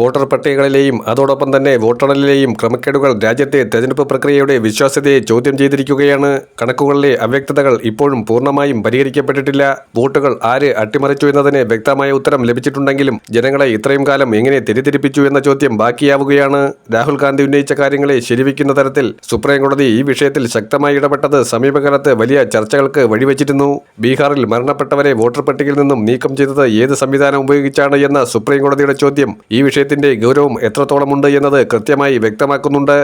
Voter പട്ടികകളിലെയും അതോടൊപ്പം തന്നെ വോട്ടെണ്ണലിലെയും ക്രമക്കേടുകൾ രാജ്യത്തെ തെരഞ്ഞെടുപ്പ് പ്രക്രിയയുടെ വിശ്വാസ്യതയെ ചോദ്യം ചെയ്തിരിക്കുകയാണ്. കണക്കുകളിലെ അവ്യക്തതകൾ ഇപ്പോഴും പൂർണമായും പരിഹരിക്കപ്പെട്ടിട്ടില്ല. വോട്ടുകൾ ആര് അട്ടിമറിച്ചു എന്നതിന് വ്യക്തമായ ഉത്തരം ലഭിച്ചിട്ടുണ്ടെങ്കിലും ജനങ്ങളെ ഇത്രയും കാലം എങ്ങനെ തെറ്റിദ്ധരിപ്പിച്ചു എന്ന ചോദ്യം ബാക്കിയാവുകയാണ്. രാഹുൽ ഗാന്ധി ഉന്നയിച്ച കാര്യങ്ങളെ ശരിവയ്ക്കുന്ന തരത്തിൽ സുപ്രീംകോടതി ഈ വിഷയത്തിൽ ശക്തമായി ഇടപെട്ടത് സമീപകാലത്ത് വലിയ ചർച്ചകൾക്ക് വഴിവെച്ചിരുന്നു. ബീഹാറിൽ മരണപ്പെട്ടവരെ വോട്ടർ പട്ടികയിൽ നിന്നും നീക്കം ചെയ്തത് ഏത് സംവിധാനം ഉപയോഗിച്ചാണ് എന്ന സുപ്രീംകോടതിയുടെ ചോദ്യം ഈ വിഷയത്തിന്റെ ഗൗരവം എത്രത്തോളമുണ്ട് എന്നത് കൃത്യമായി വ്യക്തമാക്കുന്നുണ്ട്.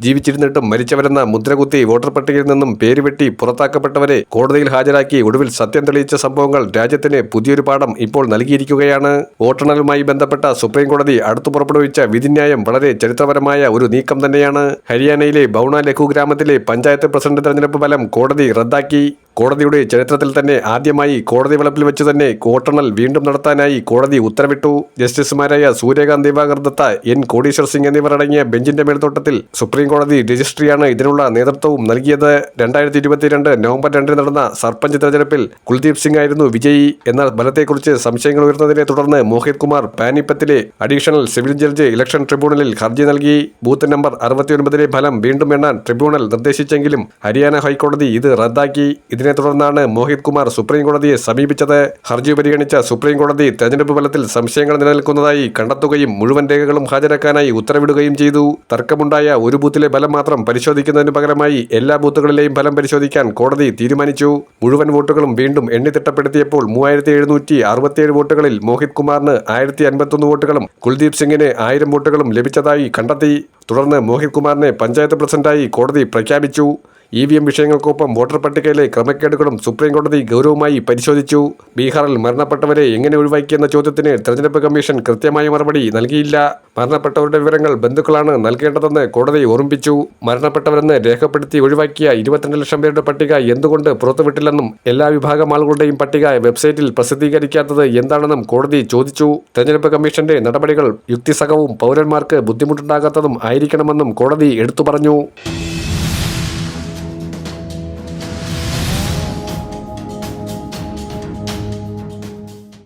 ജീവിച്ചിരുന്നിട്ടും മരിച്ചവരെന്ന മുദ്രകുത്തി വോട്ടർ പട്ടികയിൽ നിന്നും പേര് വെട്ടി പുറത്താക്കപ്പെട്ടവരെ കോടതിയിൽ ഹാജരാക്കി ഒടുവിൽ സത്യം തെളിയിച്ച സംഭവങ്ങൾ രാജ്യത്തിന് പുതിയൊരു പാഠം ഇപ്പോൾ നൽകിയിരിക്കുകയാണ്. വോട്ടെണ്ണലുമായി ബന്ധപ്പെട്ട സുപ്രീംകോടതി അടുത്തു പുറപ്പെടുവിച്ച വിധിന്യായം വളരെ ചരിത്രപരമായ ഒരു നീക്കം തന്നെയാണ്. ഹരിയാനയിലെ ബൗണ ലഘു ഗ്രാമത്തിലെ പഞ്ചായത്ത് പ്രസിഡന്റ് തെരഞ്ഞെടുപ്പ് ഫലം കോടതി റദ്ദാക്കി. കോടതിയുടെ ചരിത്രത്തിൽ തന്നെ ആദ്യമായി കോടതി വളപ്പിൽ വെച്ച് തന്നെ വോട്ടെണ്ണൽ വീണ്ടും നടത്താനായി കോടതി ഉത്തരവിട്ടു. ജസ്റ്റിസുമാരായ സൂര്യകാന്ത് ദിവാകർ ദത്ത എൻ കോടീശ്വർ സിംഗ് എന്നിവർ അടങ്ങിയ ബെഞ്ചിന്റെ മേൽത്തോട്ടത്തിൽ സുപ്രീം കോടതി രജിസ്ട്രിയാണ് ഇതിനുള്ള നേതൃത്വവും നൽകിയത്. രണ്ടായിരത്തി ഇരുപത്തിരണ്ട് നവംബർ രണ്ടിന് നടന്ന സർപഞ്ച് തെരഞ്ഞെടുപ്പിൽ കുൽദീപ് സിംഗ് ആയിരുന്നു വിജയി. എന്നാൽ ഫലത്തെക്കുറിച്ച് സംശയങ്ങൾ ഉയർന്നതിനെ തുടർന്ന് മോഹിത് കുമാർ പാനിപ്പത്തിലെ അഡീഷണൽ സിവിൽ ജഡ്ജ് ഇലക്ഷൻ ട്രിബ്യൂണലിൽ ഹർജി നൽകി. ബൂത്ത് നമ്പർ അറുപത്തിയൊൻപതിലെ ഫലം വീണ്ടും എണ്ണാൻ ട്രിബ്യൂണൽ നിർദ്ദേശിച്ചെങ്കിലും ഹരിയാന ഹൈക്കോടതി ഇത് റദ്ദാക്കി. ഇതിനെ തുടർന്നാണ് മോഹിത് കുമാർ സുപ്രീം കോടതിയെ സമീപിച്ചത്. ഹർജി പരിഗണിച്ച സുപ്രീം കോടതി തെരഞ്ഞെടുപ്പ് ഫലത്തിൽ സംശയങ്ങൾ നിലനിൽക്കുന്നതായി കണ്ടെത്തുകയും മുഴുവൻ രേഖകളും ഹാജരാക്കാനായി ഉത്തരവിടുകയും ചെയ്തു. തർക്കമുണ്ടായ ഒരു ബൂത്തിലെ ഫലം മാത്രം പരിശോധിക്കുന്നതിന് പകരമായി എല്ലാ ബൂത്തുകളിലെയും ഫലം പരിശോധിക്കാൻ കോടതി തീരുമാനിച്ചു. മുഴുവൻ വോട്ടുകളും വീണ്ടും എണ്ണിത്തിട്ടപ്പെടുത്തിയപ്പോൾ മൂവായിരത്തി എഴുന്നൂറ്റി അറുപത്തിയേഴ് വോട്ടുകളിൽ മോഹിത് കുമാറിന് ആയിരത്തി അൻപത്തൊന്ന് വോട്ടുകളും കുൽദീപ് സിംഗിന് ആയിരം വോട്ടുകളും ലഭിച്ചതായി കണ്ടെത്തി. തുടർന്ന് മോഹിത് കുമാറിനെ പഞ്ചായത്ത് പ്രസിഡന്റായി കോടതി പ്രഖ്യാപിച്ചു. ഇ വി എം വിഷയങ്ങൾക്കൊപ്പം വോട്ടർ പട്ടികയിലെ ക്രമക്കേടുകളും സുപ്രീംകോടതി ഗൗരവമായി പരിശോധിച്ചു. ബീഹാറിൽ മരണപ്പെട്ടവരെ എങ്ങനെ ഒഴിവാക്കിയെന്ന ചോദ്യത്തിന് തെരഞ്ഞെടുപ്പ് കമ്മീഷൻ കൃത്യമായ മറുപടി നൽകിയില്ല. മരണപ്പെട്ടവരുടെ വിവരങ്ങൾ ബന്ധുക്കളാണ് നൽകേണ്ടതെന്ന് കോടതി ഓർമ്മിപ്പിച്ചു. മരണപ്പെട്ടവരെന്ന് രേഖപ്പെടുത്തി ഒഴിവാക്കിയ ഇരുപത്തിരണ്ട് ലക്ഷം പേരുടെ പട്ടിക എന്തുകൊണ്ട് പുറത്തുവിട്ടില്ലെന്നും എല്ലാ വിഭാഗം ആളുകളുടെയും പട്ടിക വെബ്സൈറ്റിൽ പ്രസിദ്ധീകരിക്കാത്തത് എന്താണെന്നും കോടതി ചോദിച്ചു. തെരഞ്ഞെടുപ്പ് കമ്മീഷന്റെ നടപടികൾ യുക്തിസഹവും പൗരന്മാർക്ക് ബുദ്ധിമുട്ടുണ്ടാകാത്തതും ആയിരിക്കണമെന്നും കോടതി എടുത്തു പറഞ്ഞു.